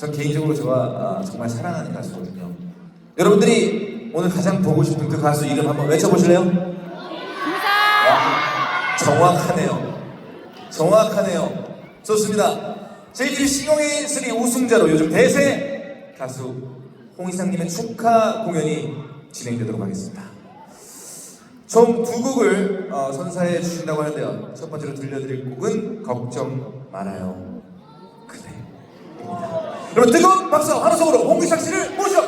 전 개인적으로 제가 아, 정말 사랑하는 가수거든요. 여러분들이 오늘 가장 보고 싶은 그 가수 이름 한번 외쳐보실래요? 와, 정확하네요. 정확하네요. 좋습니다. 저희들이 시공의 3 우승자로 요즘 대세 가수 홍희상님의 축하 공연이 진행되도록 하겠습니다. 총 두 곡을 어, 선사해 주신다고 하는데요. 첫 번째로 들려드릴 곡은 걱정 말아요. 여러분 뜨거운 박수 하나 속으로 홍기상 씨를 모셔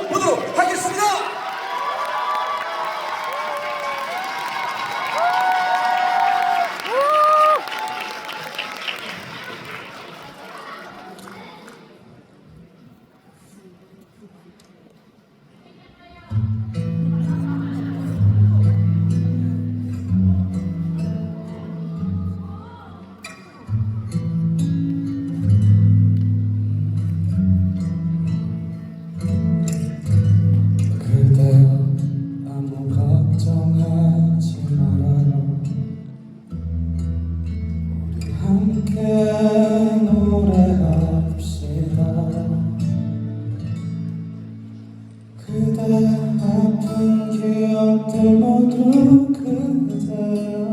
아픈 기억들 모두 그대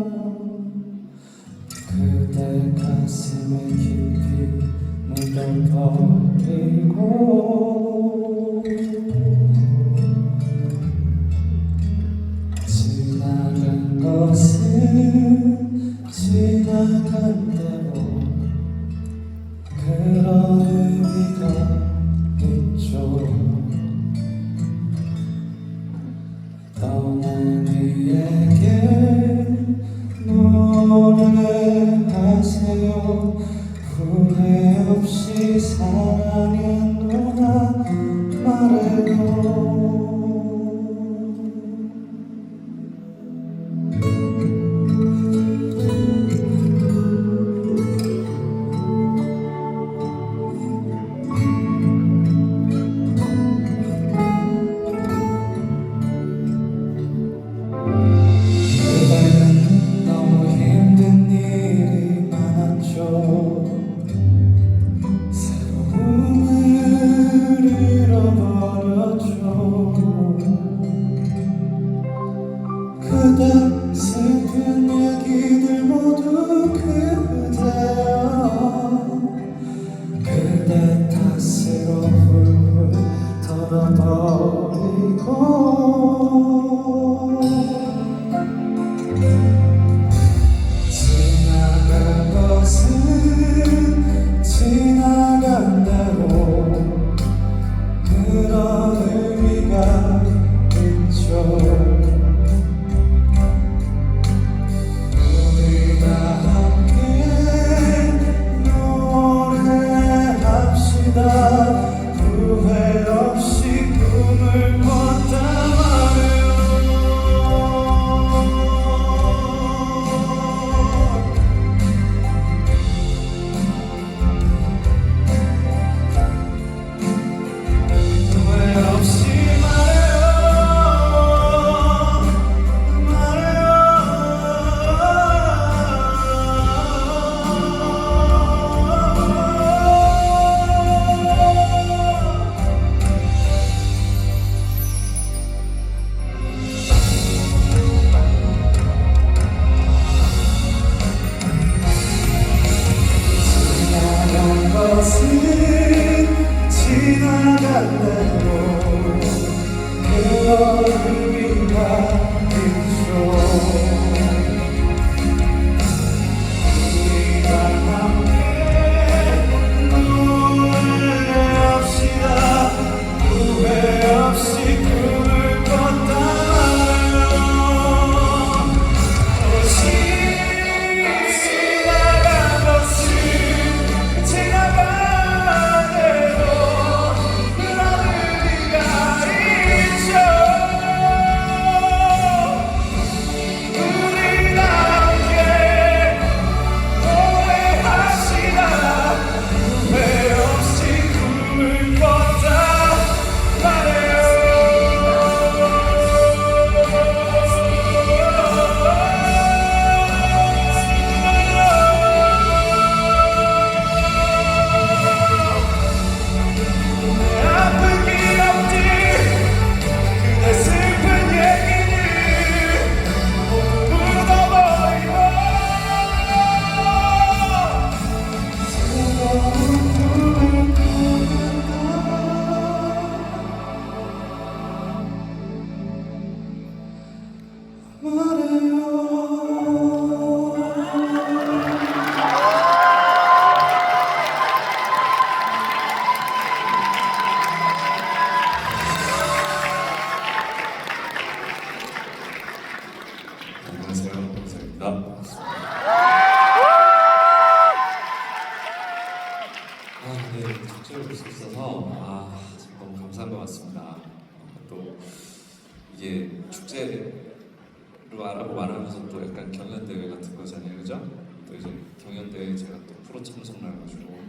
경연대회 제가 또 프로 참석나가지고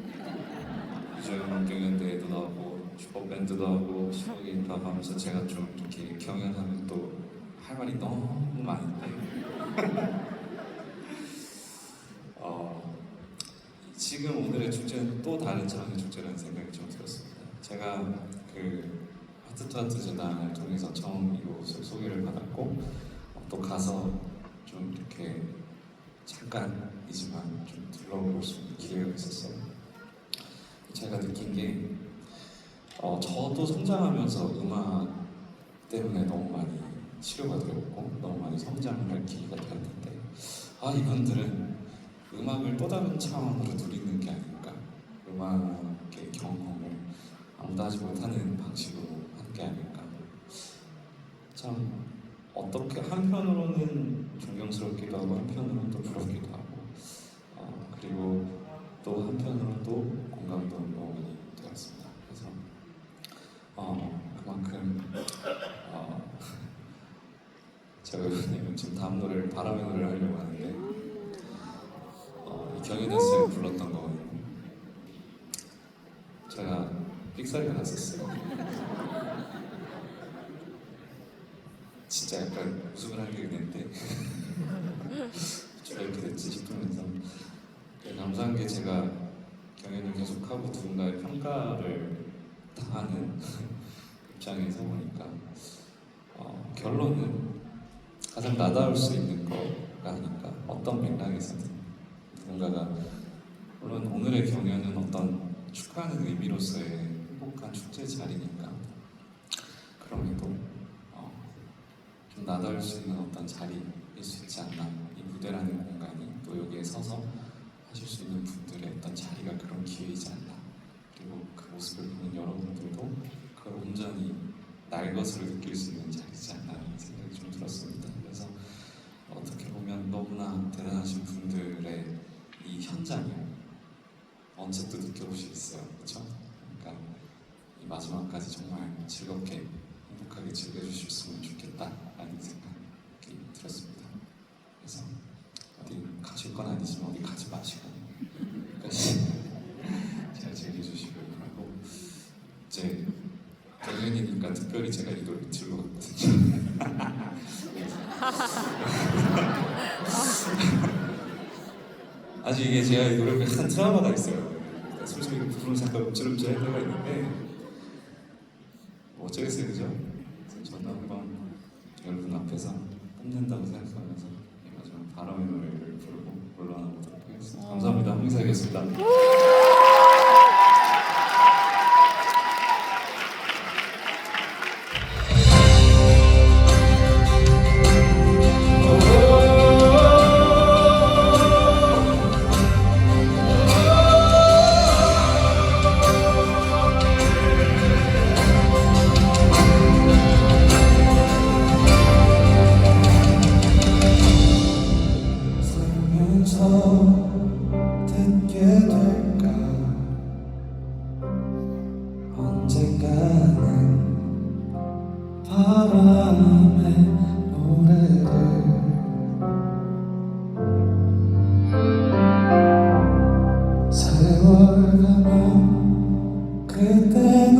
요즘 경연대회도 나오고 슈퍼밴드도 하고 시국인도 하면서 제가 좀 이렇게 경연하면 또 할 말이 너무 많은데 어, 지금 오늘의 축제는 또 다른 차원의 축제라는 생각이 좀 들었습니다. 제가 그 하트 투 하트 재단을 통해서 처음 이곳을 소개를 받았고 어, 또 가서 좀 이렇게 잠깐이지만 좀 둘러볼 수 있는 기회가 있었어요. 제가 느낀 게 어, 저도 성장하면서 음악 때문에 너무 많이 치료가 되었고 너무 많이 성장을 할 기회가 되었는데 아 이분들은 음악을 또 다른 차원으로 누리는 게 아닐까 음악의 경험을 아무도 하지 못하는 방식으로 하는 게 아닐까 참 어떻게 한편으로는 존경스럽기도 하고 한편으로는 또 부럽기도 하고 어, 그리고 또 한편으로는 또 공감도 많이 되었습니다 그래서 어, 그만큼 어, 제가 요즘 지금 다음 노래를 바람의 노래를 하려고 하는데 어, 이 경연에서 제가 불렀던 거거든요. 제가 삑사리가 났었어요. 진짜 약간 웃음을 하게 됐는데. 제가 이렇게 됐지 싶으면서 네, 감사한 게 제가 경연을 계속하고 누군가의 평가를 당하는 입장에서 보니까 어, 결론은 가장 나다울 수 있는 거가 아닌가. 어떤 맥락에서든 누군가가 물론 오늘의 경연은 어떤 축하하는 의미로서의 행복한 축제 자리니까 그럼에도 어, 좀 나다울 수 있는 어떤 자리일 수 있지 않나 이 무대라는 공간이 또 여기에 서서 하실 수 있는 분들의 어떤 자리가 그런 기회이지 않나 그리고 그 모습을 보는 여러분들도 그걸 온전히 날 것으로 느낄 수 있는 자리지 않나 하는 생각이 좀 들었습니다. 그래서 어떻게 보면 너무나 대단하신 분들의 이 현장을 언제 또 느껴보시겠어요, 그렇죠? 그러니까 이 마지막까지 정말 즐겁게 행복하게 즐겨주셨으면 좋겠다 라는 생각이 들었습니다. 그래서 어디 가실 건 아니지만 어디 가지 마시고 끝까지 잘 즐겨주시고 그리고 이제 경연이니까 특별히 제가 이 노래 갔거든요. 아직 이게 제가 이 노래가 한 트라우마가 있어요. 솔직히 부르는 잠깐 움찔움찔 할 때가 있는데 뭐 어쩌겠어요, 그죠? 한번 여러분 앞에서 뽐낸다고 생각하면서 이 마지막 바람의 노래를 부르고 물러나 보도록 하겠습니다. 감사합니다. 홍사이겠습니다.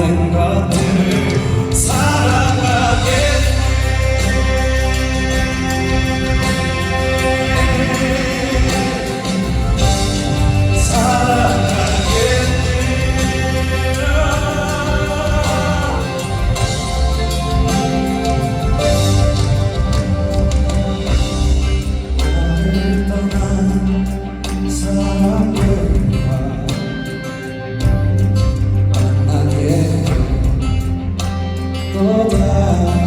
모 over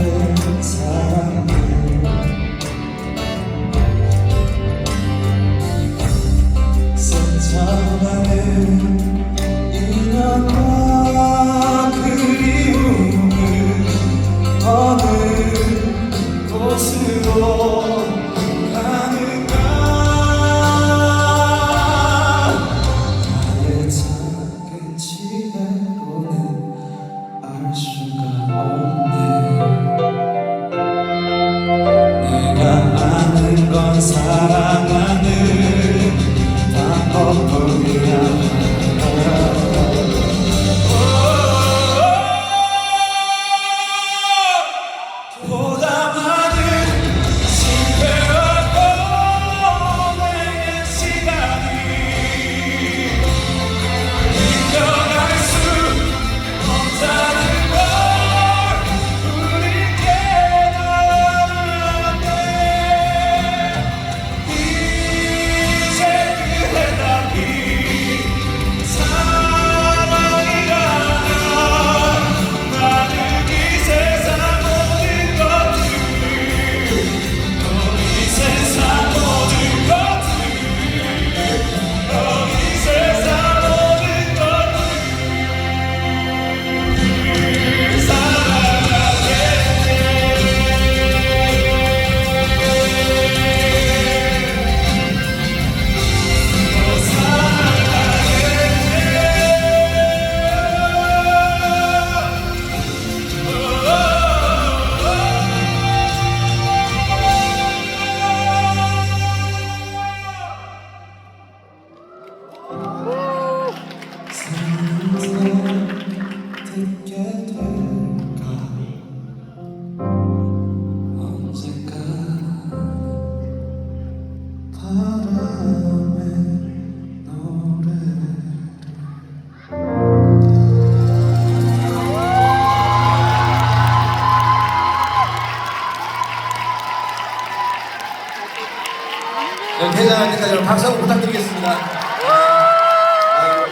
대장할 때까지 여러분 박수 한번 부탁드리겠습니다.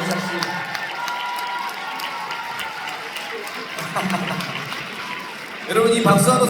이삭 씨. 여러분 이 박수 한번